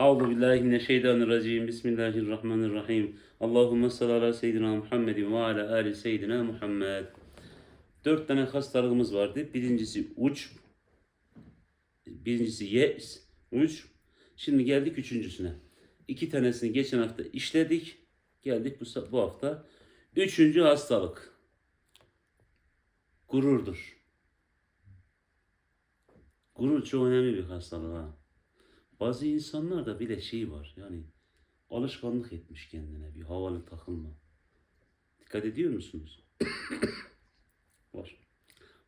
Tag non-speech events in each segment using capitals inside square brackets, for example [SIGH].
Euzu billahi mineşşeytanirracim. Bismillahirrahmanirrahim. Allahumme salli ala seyyidina Muhammedin ve ala ali seyyidina Muhammed. Dört tane hastalığımız vardı. Birincisi uç. Birincisi yes, uç. Şimdi geldik üçüncüsüne. İki tanesini geçen hafta işledik. Geldik bu, bu hafta. Üçüncü hastalık. Gururdur. Gurur çok önemli bir hastalık ha. Bazı insanlarda bile şey var yani alışkanlık etmiş kendine bir havalı takılma. Dikkat ediyor musunuz? [COUGHS] var.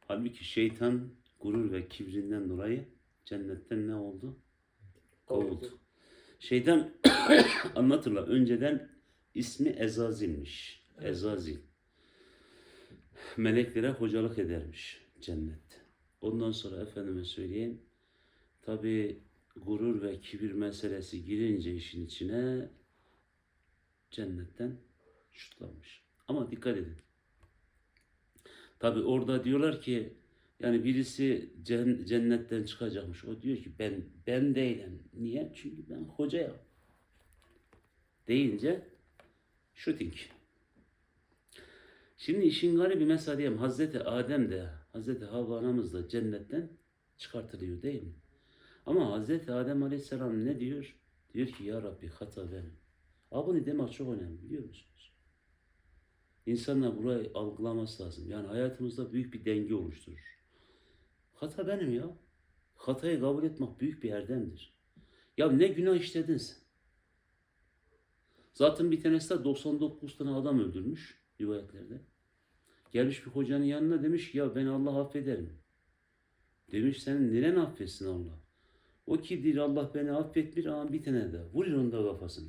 Halbuki şeytan gurur ve kibrinden dolayı cennetten ne oldu? Kovuldu. Şeytan [COUGHS] anlatırlar. Önceden ismi Ezazil'miş. Ezazil. Meleklere hocalık edermiş cennette. Ondan sonra efendime söyleyeyim. Tabi gurur ve kibir meselesi girince işin içine cennetten şutlanmış. Ama dikkat edin. Tabi orada diyorlar ki yani birisi cen- cennetten çıkacakmış. O diyor ki ben ben değilim. Niye? Çünkü ben hocayım. Deyince shooting. Şimdi işin garibi mesela diyeyim Hazreti Adem de Hazreti Havva anamız da cennetten çıkartılıyor değil mi? Ama Hazreti Adem Aleyhisselam ne diyor? Diyor ki ya Rabbi hata benim. Abone demek çok önemli biliyor musunuz? İnsanlar burayı algılaması lazım. Yani hayatımızda büyük bir denge oluşturur. Hata benim ya. Hatayı kabul etmek büyük bir erdemdir. Ya ne günah işledin sen? Zaten bir tanesi de 99 tane adam öldürmüş rivayetlerde. Gelmiş bir hocanın yanına demiş ya ben Allah affederim. Demiş senin neren affetsin Allah? O ki diyor Allah beni affetmiş ama bir tane de vurur onun kafasını.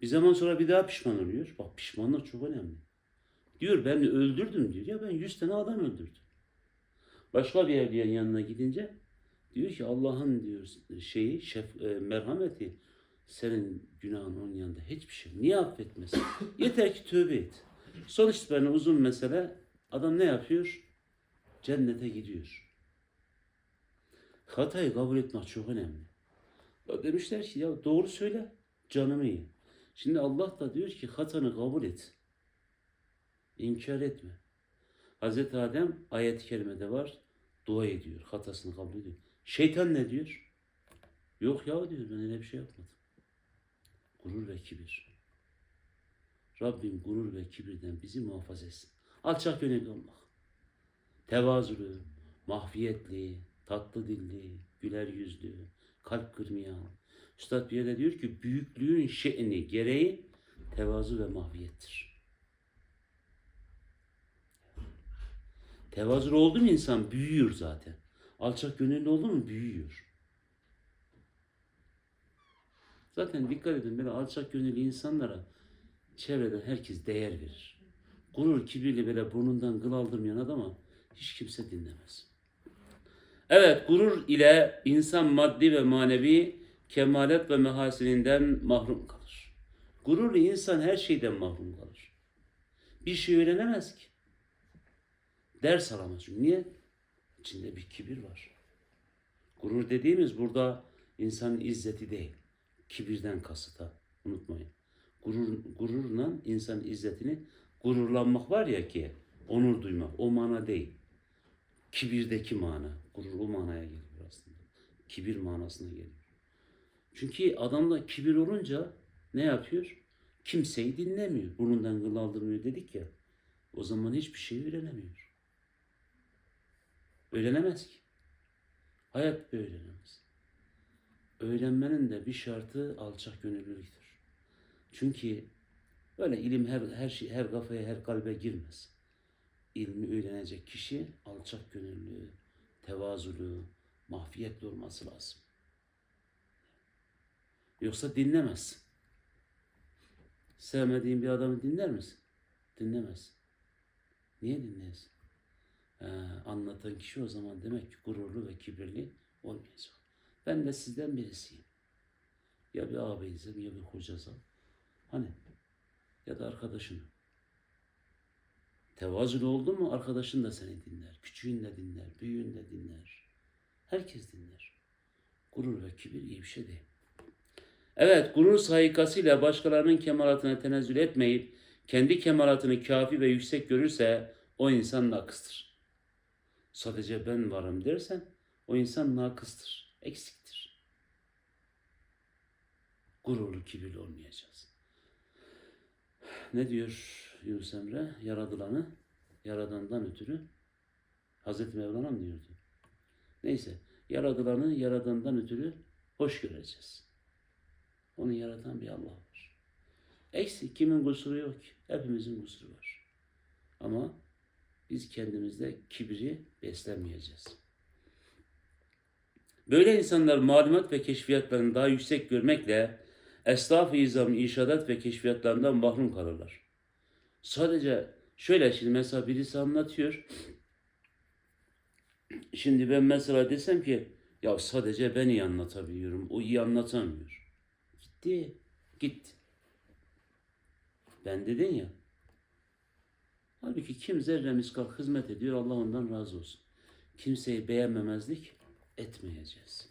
Bir zaman sonra bir daha pişman oluyor. Bak pişmanlık çok önemli. Diyor ben öldürdüm diyor. Ya ben 100 tane adam öldürdüm. Başka bir evliyanın yanına gidince diyor ki Allah'ın diyor şeyi şef, e, merhameti senin günahın onun yanında hiçbir şey. Niye affetmesin? [LAUGHS] Yeter ki tövbe et. Sonuçta ben uzun mesele adam ne yapıyor? Cennete gidiyor. Hatayı kabul etmek çok önemli. Ya demişler ki ya doğru söyle canımı iyi. Şimdi Allah da diyor ki hatanı kabul et. İnkar etme. Hazreti Adem ayet-i kerimede var. Dua ediyor. Hatasını kabul ediyor. Şeytan ne diyor? Yok ya diyor ben öyle bir şey yapmadım. Gurur ve kibir. Rabbim gurur ve kibirden bizi muhafaza etsin. Alçak gönüllü olmak. Tevazulu, mahfiyetli, tatlı dilli, güler yüzlü, kalp kırmayan. Üstad bir yerde diyor ki büyüklüğün şe'ni gereği tevazu ve mahfiyettir. Tevazulu oldu mu insan büyüyor zaten. Alçak gönüllü oldu mu büyüyor. Zaten dikkat edin böyle alçak gönüllü insanlara çevreden herkes değer verir. Gurur kibirli böyle burnundan kıl aldırmayan adama hiç kimse dinlemez. Evet gurur ile insan maddi ve manevi kemalet ve mehasininden mahrum kalır. Gururlu insan her şeyden mahrum kalır. Bir şey öğrenemez ki. Ders alamaz. Çünkü niye? İçinde bir kibir var. Gurur dediğimiz burada insanın izzeti değil. Kibirden kasıta. Unutmayın. Gurur, gururla insanın izzetini gururlanmak var ya ki onur duymak. O mana değil. Kibirdeki mana. Gurur o manaya geliyor aslında. Kibir manasına geliyor. Çünkü adamda kibir olunca ne yapıyor? Kimseyi dinlemiyor. Burnundan kıl aldırmıyor dedik ya. O zaman hiçbir şey öğrenemiyor. Öğrenemez ki. Hayat öğrenemez. Öğrenmenin de bir şartı alçak gönüllülüktür. Çünkü böyle ilim her her şey her kafaya her kalbe girmez. İlmi öğrenecek kişi alçak gönüllü, tevazulu, mahfiyetli olması lazım. Yoksa dinlemez. Sevmediğin bir adamı dinler misin? Dinlemez. Niye dinleyesin? Ee, anlatan kişi o zaman demek ki gururlu ve kibirli olmayacak. Ben de sizden birisiyim. Ya bir ağabeysem ya bir hocasam. Hani ya da arkadaşınım. Tevazulu oldu mu arkadaşın da seni dinler. Küçüğün de dinler, büyüğün de dinler. Herkes dinler. Gurur ve kibir iyi bir şey değil. Evet, gurur sayikasıyla başkalarının kemalatına tenezzül etmeyip kendi kemalatını kafi ve yüksek görürse o insan nakıstır. Sadece ben varım dersen o insan nakıstır, eksiktir. Gururlu, kibirli olmayacağız. Ne diyor Yunus Emre? Yaradılanı yaradandan ötürü Hazreti Mevlana mı diyordu? Neyse, yaradılanı yaradandan ötürü hoş göreceğiz. Onu yaratan bir Allah var. Eksik kimin kusuru yok ki? Hepimizin kusuru var. Ama biz kendimizde kibri beslemeyeceğiz. Böyle insanlar malumat ve keşfiyatlarını daha yüksek görmekle esnaf-ı izam inşaat ve keşfiyatlarından mahrum kalırlar. Sadece şöyle şimdi mesela birisi anlatıyor. Şimdi ben mesela desem ki ya sadece ben iyi anlatabiliyorum. O iyi anlatamıyor. Gitti. Gitti. Ben dedin ya. Halbuki kim zerre miskal hizmet ediyor Allah ondan razı olsun. Kimseyi beğenmemezlik etmeyeceğiz.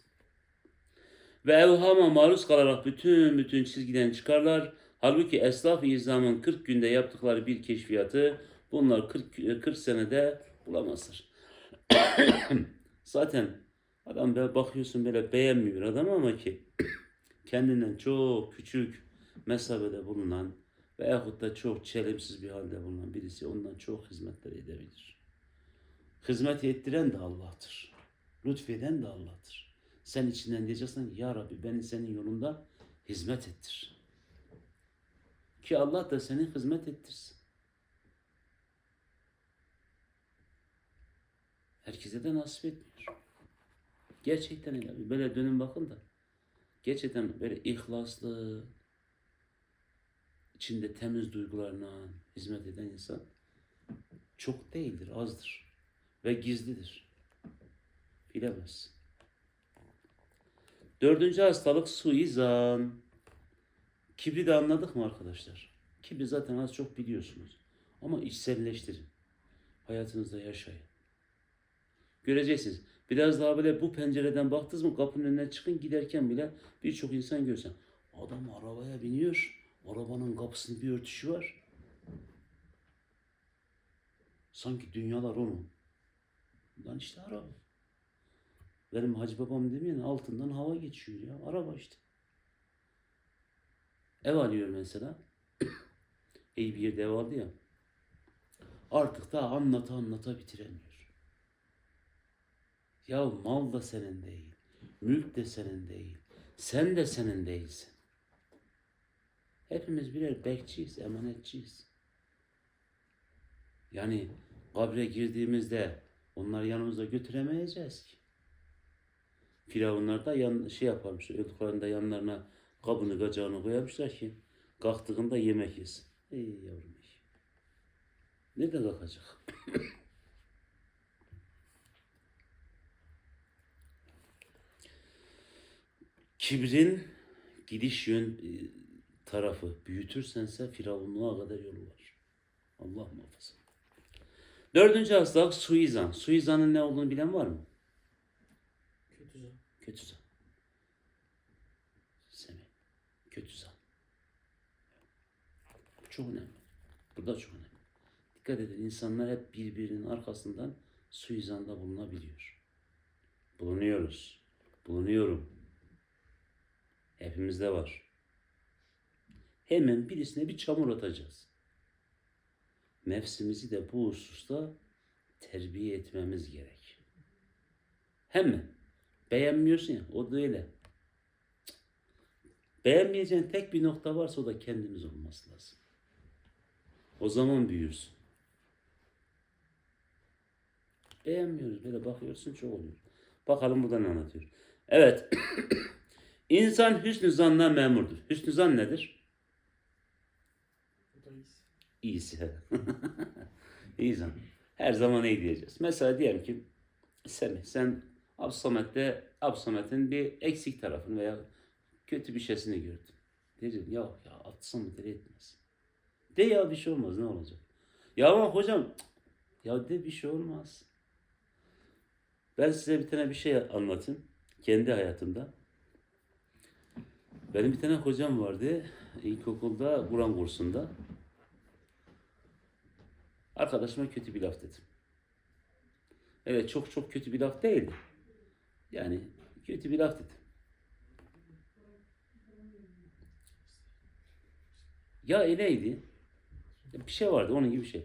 Ve evhama maruz kalarak bütün bütün çizgiden çıkarlar. Halbuki esnaf-ı izamın 40 günde yaptıkları bir keşfiyatı bunlar 40, 40 senede bulamazlar. [COUGHS] Zaten adam böyle bakıyorsun böyle beğenmiyor adam ama ki [COUGHS] kendinden çok küçük mesafede bulunan veyahut da çok çelimsiz bir halde bulunan birisi ondan çok hizmetler edebilir. Hizmet ettiren de Allah'tır. Lütfeden de Allah'tır. Sen içinden diyeceksin Ya Rabbi beni senin yolunda hizmet ettir. Ki Allah da seni hizmet ettirsin. Herkese de nasip etmiyor. Gerçekten öyle. Böyle dönün bakın da. Gerçekten böyle ihlaslı, içinde temiz duygularla hizmet eden insan çok değildir, azdır. Ve gizlidir. Bilemez. Dördüncü hastalık suizan. Kibri de anladık mı arkadaşlar? Kibri zaten az çok biliyorsunuz. Ama içselleştirin. Hayatınızda yaşayın. Göreceksiniz. Biraz daha böyle bu pencereden baktınız mı kapının önüne çıkın giderken bile birçok insan görsen. Adam arabaya biniyor. Arabanın kapısının bir örtüşü var. Sanki dünyalar onun. Lan işte araba. Benim hacı babam demeyen altından hava geçiyor ya. Araba işte. Ev alıyor mesela. [CLEARS THROAT] İyi bir ev aldı ya. Artık da anlata anlata bitiremiyor. Ya mal da senin değil. Mülk de senin değil. Sen de senin değilsin. Hepimiz birer bekçiyiz, emanetçiyiz. Yani kabre girdiğimizde onları yanımızda götüremeyeceğiz ki. Firavunlar da yan, şey yaparmış, öldüklerinde yanlarına kabını gacağını koyarmışlar ki kalktığında yemek yesin. Ey yavrum ey. Nerede kalkacak? [COUGHS] Kibrin gidiş yön e, tarafı büyütürsense firavunluğa kadar yolu var. Allah muhafaza. Dördüncü hastalık suizan. Suizanın ne olduğunu bilen var mı? Kötü zan. Kötü zan. Semih. Kötü zan. Bu çok önemli. Bu da çok önemli. Dikkat edin insanlar hep birbirinin arkasından suizanda bulunabiliyor. Bulunuyoruz. Bulunuyorum. Hepimizde var. Hemen birisine bir çamur atacağız. Nefsimizi de bu hususta terbiye etmemiz gerek. Hemen. Beğenmiyorsun ya, o da öyle. Beğenmeyeceğin tek bir nokta varsa o da kendimiz olması lazım. O zaman büyürsün. Beğenmiyoruz, böyle bakıyorsun çok oluyor. Bakalım burada ne anlatıyor. Evet. [COUGHS] İnsan hüsnü zanla memurdur. Hüsnü zan nedir? İyisi. [LAUGHS] İyi zan. Her zaman iyi diyeceğiz. Mesela diyelim ki Semih sen Absamet'te Absamet'in bir eksik tarafını veya kötü bir şeysini gördün. Diyeceksin ya ya Absamet öyle etmez. De ya bir şey olmaz ne olacak? Ya ama hocam ya de bir şey olmaz. Ben size bir tane bir şey anlatayım. Kendi hayatımda. Benim bir tane hocam vardı. İlkokulda Kur'an kursunda. Arkadaşıma kötü bir laf dedim. Evet çok çok kötü bir laf değildi. Yani kötü bir laf dedim. Ya öyleydi. Ya Bir şey vardı onun gibi bir şey.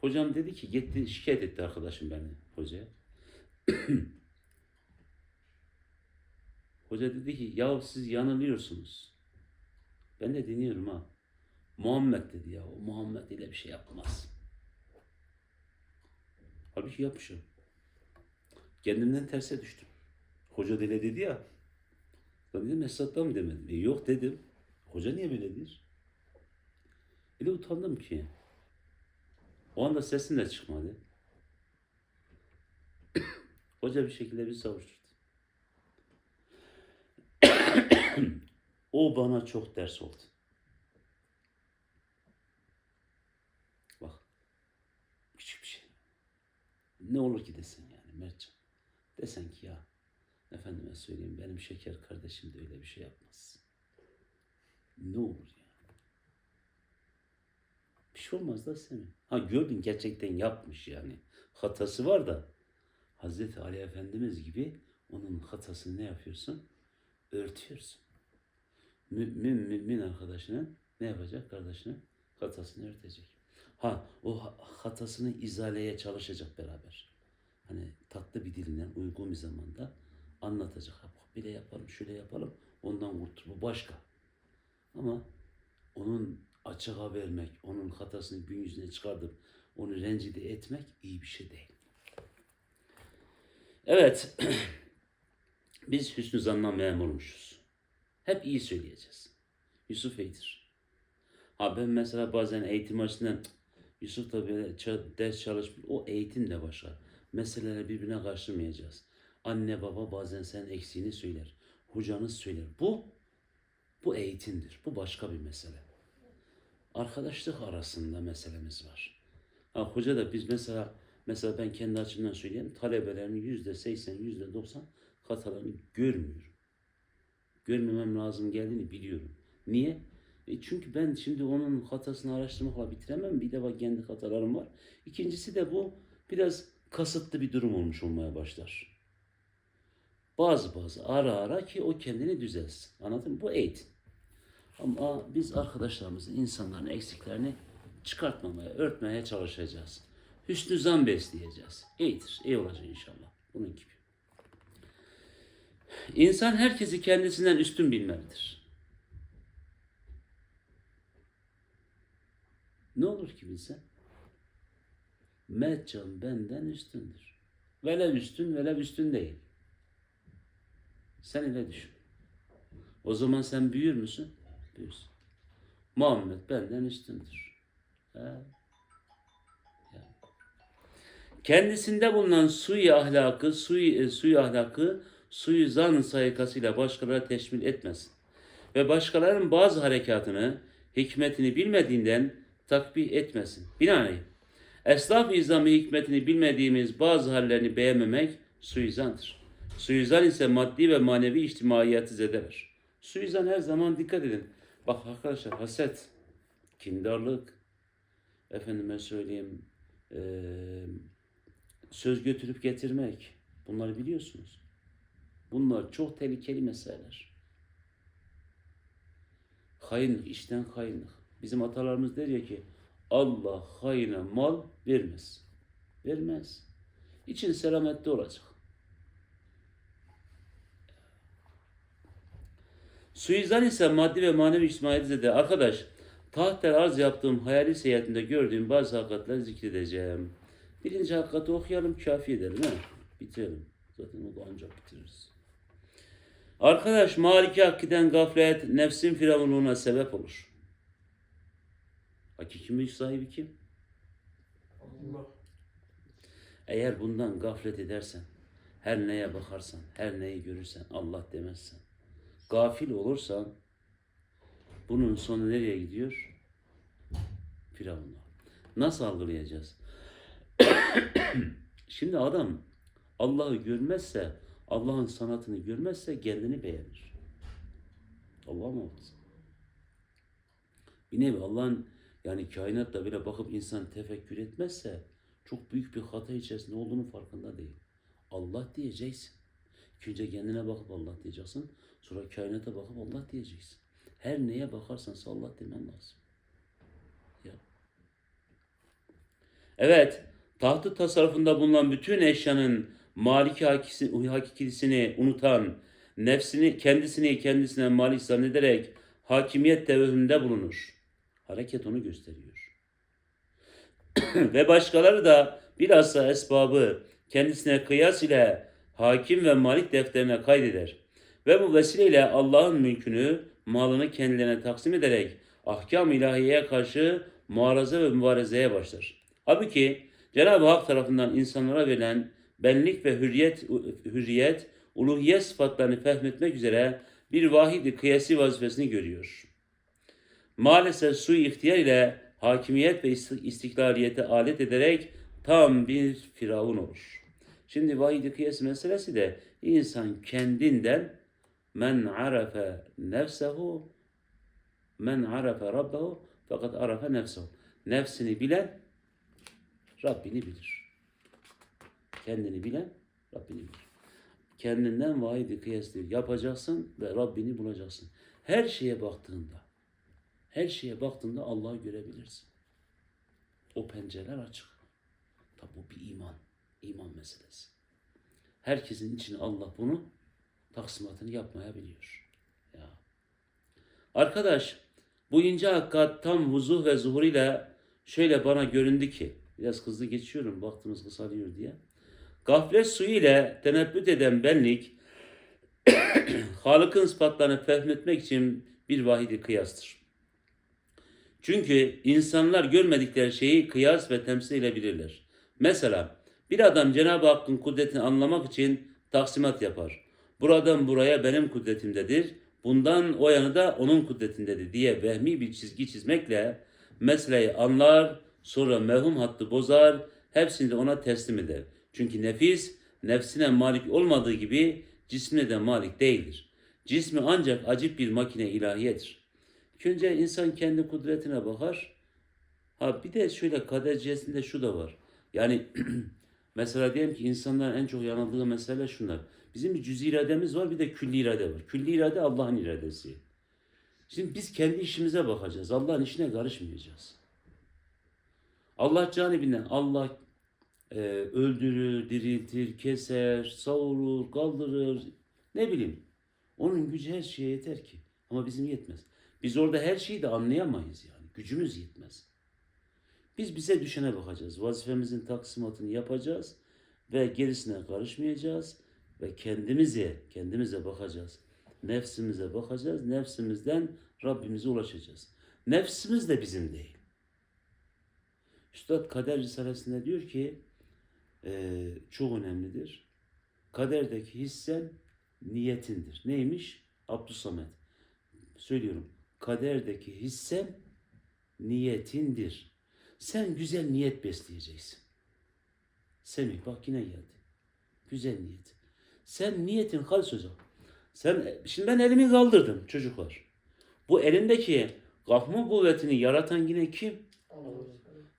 Hocam dedi ki gitti şikayet etti arkadaşım beni hocaya. [CLEARS THROAT] Hoca dedi ki ya siz yanılıyorsunuz. Ben de dinliyorum ha. Muhammed dedi ya o Muhammed ile bir şey yapmaz. Halbuki yapmışım. Kendimden terse düştüm. Hoca dile dedi ya. Ben dedim Esat'ta mı demedim. E yok dedim. Hoca niye böyle der? Öyle utandım ki. O anda sesim de çıkmadı. [COUGHS] Hoca bir şekilde bir savuşturdu. [COUGHS] o bana çok ders oldu. Bak. Küçük bir şey. Ne olur ki desen yani Mertcan. Desen ki ya efendime söyleyeyim benim şeker kardeşim de öyle bir şey yapmaz. Ne olur ya. Şey olmaz da senin. Ha gördün gerçekten yapmış yani. Hatası var da Hazreti Ali Efendimiz gibi onun hatasını ne yapıyorsun? Örtüyorsun. Mümin mümin arkadaşının ne yapacak? Kardeşinin hatasını örtecek. Ha o ha- hatasını izaleye çalışacak beraber. Hani tatlı bir dilinden uygun bir zamanda anlatacak. Ha, böyle yapalım, şöyle yapalım. Ondan kurtul. Bu başka. Ama onun açığa vermek, onun hatasını gün yüzüne çıkartıp onu rencide etmek iyi bir şey değil. Evet. [CLEARS THROAT] Biz hüsnü zanna memurmuşuz. Hep iyi söyleyeceğiz. Yusuf iyidir. Ha ben mesela bazen eğitim açısından "Cık, Yusuf da böyle ders çalışmıyor. O eğitim de başka. Meseleleri birbirine karıştırmayacağız. Anne baba bazen sen eksiğini söyler. Hocanız söyler. Bu bu eğitimdir. Bu başka bir mesele. Arkadaşlık arasında meselemiz var. Ha, hoca da biz mesela mesela ben kendi açımdan söyleyeyim talebelerimin yüzde seksen, yüzde doksan hatalarını görmüyorum. Görmemem lazım geldiğini biliyorum. Niye? E çünkü ben şimdi onun hatasını araştırmakla bitiremem. Bir de bak kendi hatalarım var. İkincisi de bu biraz kasıtlı bir durum olmuş olmaya başlar. Bazı bazı ara ara ki o kendini düzelsin. Anladın mı? Bu eğitim. Ama biz arkadaşlarımızın, insanların eksiklerini çıkartmamaya, örtmeye çalışacağız. Hüsnü zan besleyeceğiz. İyidir, iyi olacak inşallah. Bunun gibi. İnsan herkesi kendisinden üstün bilmelidir. Ne olur ki bilsen? Mertcan benden üstündür. Velev üstün, velev üstün değil. Sen öyle düşün. O zaman sen büyür müsün? Büyürsün. Muhammed benden üstündür. He. Ya. Kendisinde bulunan suyu ahlakı, suyu, e, suyu ahlakı, suyu zan sayıkasıyla başkalarına teşmil etmesin. Ve başkalarının bazı harekatını, hikmetini bilmediğinden takbih etmesin. Binaenaleyh, Eslaf-ı İzami hikmetini bilmediğimiz bazı hallerini beğenmemek suizandır. Suizan ise maddi ve manevi içtimaiyatı zedeler. Suizan her zaman dikkat edin. Bak arkadaşlar haset, kindarlık, efendime söyleyeyim, eee, söz götürüp getirmek. Bunları biliyorsunuz. Bunlar çok tehlikeli meseleler. Hainlik, işten hainlik. Bizim atalarımız der ya ki Allah haine mal vermez. Vermez. İçin selametli olacak. Suizan ise maddi ve manevi İsmail'de de arkadaş tahtel arz yaptığım hayali seyahatinde gördüğüm bazı hakikatleri zikredeceğim. Birinci hakikati okuyalım kafi edelim. He? Bitirelim. Zaten o da ancak bitiririz. Arkadaş maliki hakiden gaflet nefsin firavunluğuna sebep olur. Hakiki mülk sahibi kim? Allah. Eğer bundan gaflet edersen, her neye bakarsan, her neyi görürsen Allah demezsen, gafil olursan bunun sonu nereye gidiyor? Firavun'a. Nasıl algılayacağız? [COUGHS] Şimdi adam Allah'ı görmezse Allah'ın sanatını görmezse kendini beğenir. Allah muhafaza. Bir nevi Allah'ın yani kainatta böyle bakıp insan tefekkür etmezse çok büyük bir hata içerisinde olduğunu farkında değil. Allah diyeceksin. İlk Önce kendine bakıp Allah diyeceksin. Sonra kainata bakıp Allah diyeceksin. Her neye bakarsan Allah demen lazım. Ya. Evet, tahtı tasarrufunda bulunan bütün eşyanın maliki hakikisini unutan, nefsini kendisini kendisine malik zannederek hakimiyet tevehümünde bulunur. Hareket onu gösteriyor. [CLEARS THROAT] ve başkaları da bilhassa esbabı kendisine kıyas ile hakim ve malik defterine kaydeder. Ve bu vesileyle Allah'ın mülkünü, malını kendilerine taksim ederek ahkam ilahiyeye karşı muaraza ve mübarezeye başlar. Halbuki Cenab-ı Hak tarafından insanlara verilen benlik ve hürriyet, hürriyet, uluhiyet sıfatlarını fehmetmek üzere bir vahidi kıyasi vazifesini görüyor. Maalesef su ihtiyar ile hakimiyet ve ist- istiklaliyete alet ederek tam bir firavun olur. Şimdi vahidi kıyas meselesi de insan kendinden men arafe nefsehu men arafe rabbehu fakat arafe nefsehu. Nefsini bilen Rabbini bilir. Kendini bilen Rabbini bilir. Kendinden vahidi kıyas değil. Yapacaksın ve Rabbini bulacaksın. Her şeye baktığında her şeye baktığında Allah'ı görebilirsin. O pencereler açık. Tabi bu bir iman. iman meselesi. Herkesin için Allah bunu taksimatını yapmayabiliyor. Ya. Arkadaş bu ince hakikat tam vuzuh ve zuhur ile şöyle bana göründü ki biraz hızlı geçiyorum vaktimiz kısalıyor diye. Gaflet suyu ile tenebbüt eden benlik [COUGHS] Halık'ın sıfatlarını fehmetmek için bir vahidi kıyastır. Çünkü insanlar görmedikleri şeyi kıyas ve temsil edebilirler. Mesela bir adam Cenab-ı Hakk'ın kudretini anlamak için taksimat yapar. Buradan buraya benim kudretimdedir, bundan o yanı da onun kudretindedir diye vehmi bir çizgi çizmekle meseleyi anlar, sonra mevhum hattı bozar, hepsini de ona teslim eder. Çünkü nefis nefsine malik olmadığı gibi cismine de malik değildir. Cismi ancak acip bir makine ilahiyedir. İlk Önce insan kendi kudretine bakar. Ha bir de şöyle kaderciyesinde şu da var. Yani [CLEARS THROAT] mesela diyelim ki insanların en çok yanıldığı mesele şunlar. Bizim bir cüz irademiz var bir de külli irade var. Külli irade Allah'ın iradesi. Şimdi biz kendi işimize bakacağız. Allah'ın işine karışmayacağız. Allah canibinden Allah e, öldürür, diriltir, keser, savurur, kaldırır. Ne bileyim. Onun gücü her şeye yeter ki. Ama bizim yetmez. Biz orada her şeyi de anlayamayız yani. Gücümüz yetmez. Biz bize düşene bakacağız. Vazifemizin taksimatını yapacağız ve gerisine karışmayacağız ve kendimize, kendimize bakacağız. Nefsimize bakacağız. Nefsimizden Rabbimize ulaşacağız. Nefsimiz de bizim değil. Üstad Kader Risalesi'nde diyor ki e, çok önemlidir. Kaderdeki hissen niyetindir. Neymiş? Abdüsamet. Söylüyorum. Kaderdeki hissen niyetindir. Sen güzel niyet besleyeceksin. Semih bak yine geldi. Güzel niyet. Sen niyetin halis olacak. Sen, şimdi ben elimi kaldırdım çocuklar. Bu elimdeki kalkma kuvvetini yaratan yine kim?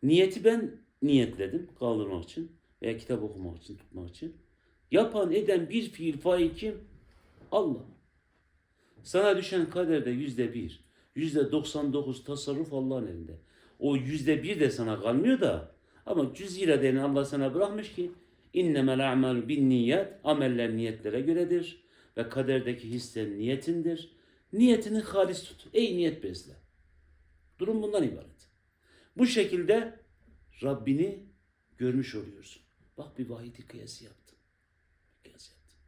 Niyeti ben niyetledim kaldırmak için veya kitap okumak için, tutmak için. Yapan eden bir fiil fail kim? Allah. Sana düşen kaderde yüzde bir, yüzde doksan dokuz tasarruf Allah'ın elinde. O yüzde bir de sana kalmıyor da ama cüz iradeni Allah sana bırakmış ki innemel a'malu bin niyet ameller niyetlere göredir ve kaderdeki hissen niyetindir. Niyetini halis tut. Ey niyet besle. Durum bundan ibaret. Bu şekilde Rabbini görmüş oluyorsun. Bak bir vahidi kıyası yaptım. Kıyas yaptım.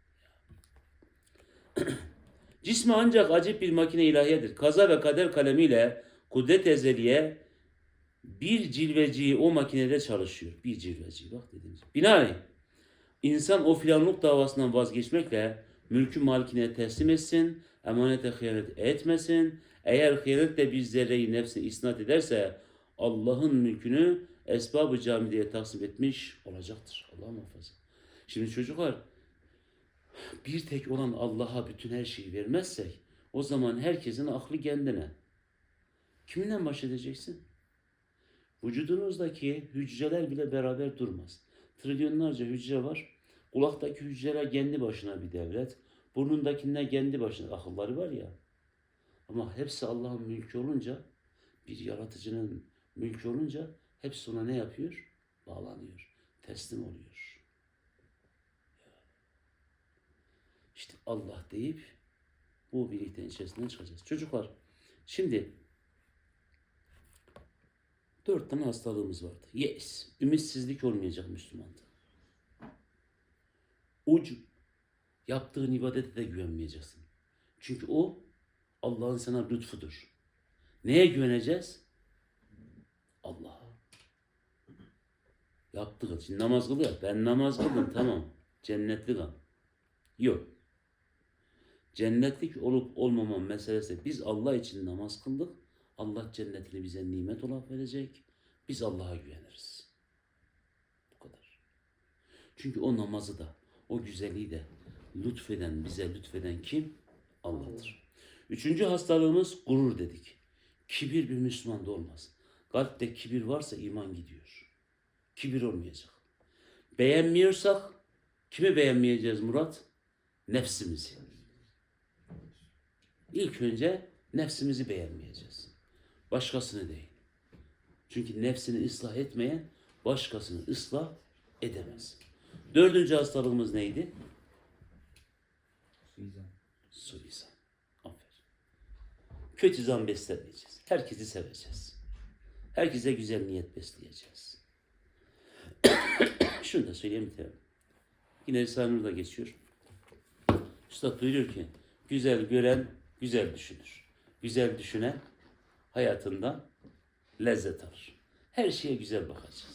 Ya. [CLEARS THROAT] Cismi ancak acip bir makine ilahiyedir. Kaza ve kader kalemiyle kudret ezeliye bir cilveci o makinede çalışıyor. Bir cilveci bak dediğimiz. Binaenaleyh insan o filanlık davasından vazgeçmekle mülkü malikine teslim etsin, emanete hıyanet etmesin. Eğer hıyanetle bir zerreyi nefsine isnat ederse Allah'ın mülkünü esbab-ı camideye taksim etmiş olacaktır. Allah muhafaza. Şimdi çocuklar bir tek olan Allah'a bütün her şeyi vermezsek o zaman herkesin aklı kendine. Kiminle baş edeceksin? Vücudunuzdaki hücreler bile beraber durmaz. Trilyonlarca hücre var. Kulaktaki hücreler kendi başına bir devlet. Burnundakiler kendi başına akılları var ya. Ama hepsi Allah'ın mülkü olunca, bir yaratıcının mülkü olunca hepsi ona ne yapıyor? Bağlanıyor, teslim oluyor. İşte Allah deyip bu birliktenin içerisinden çıkacağız. Çocuklar, şimdi dört tane hastalığımız vardı. Yes, ümitsizlik olmayacak Müslümanda. Uc, yaptığın ibadete de güvenmeyeceksin. Çünkü o Allah'ın sana lütfudur. Neye güveneceğiz? Allah'a. Yaptık. Şimdi namaz kılıyor. Ben namaz kıldım tamam. Cennetlik al. Yok. Cennetlik olup olmama meselesi biz Allah için namaz kıldık. Allah cennetini bize nimet olarak verecek. Biz Allah'a güveniriz. Bu kadar. Çünkü o namazı da, o güzelliği de lütfeden, bize lütfeden kim? Allah'tır. Üçüncü hastalığımız gurur dedik. Kibir bir Müslümanda olmaz. Kalpte kibir varsa iman gidiyor. Kibir olmayacak. Beğenmiyorsak kimi beğenmeyeceğiz Murat? Nefsimizi. İlk önce nefsimizi beğenmeyeceğiz. Başkasını değil. Çünkü nefsini ıslah etmeyen başkasını ıslah edemez. Dördüncü hastalığımız neydi? Suizan. Suizan. Aferin. Kötü zan beslemeyeceğiz. Herkesi seveceğiz. Herkese güzel niyet besleyeceğiz. [COUGHS] Şunu da söyleyeyim bitirelim. Yine Risale-i Nur'da geçiyor. Üstad buyuruyor ki, güzel gören güzel düşünür. Güzel düşünen hayatından lezzet alır. Her şeye güzel bakacağız.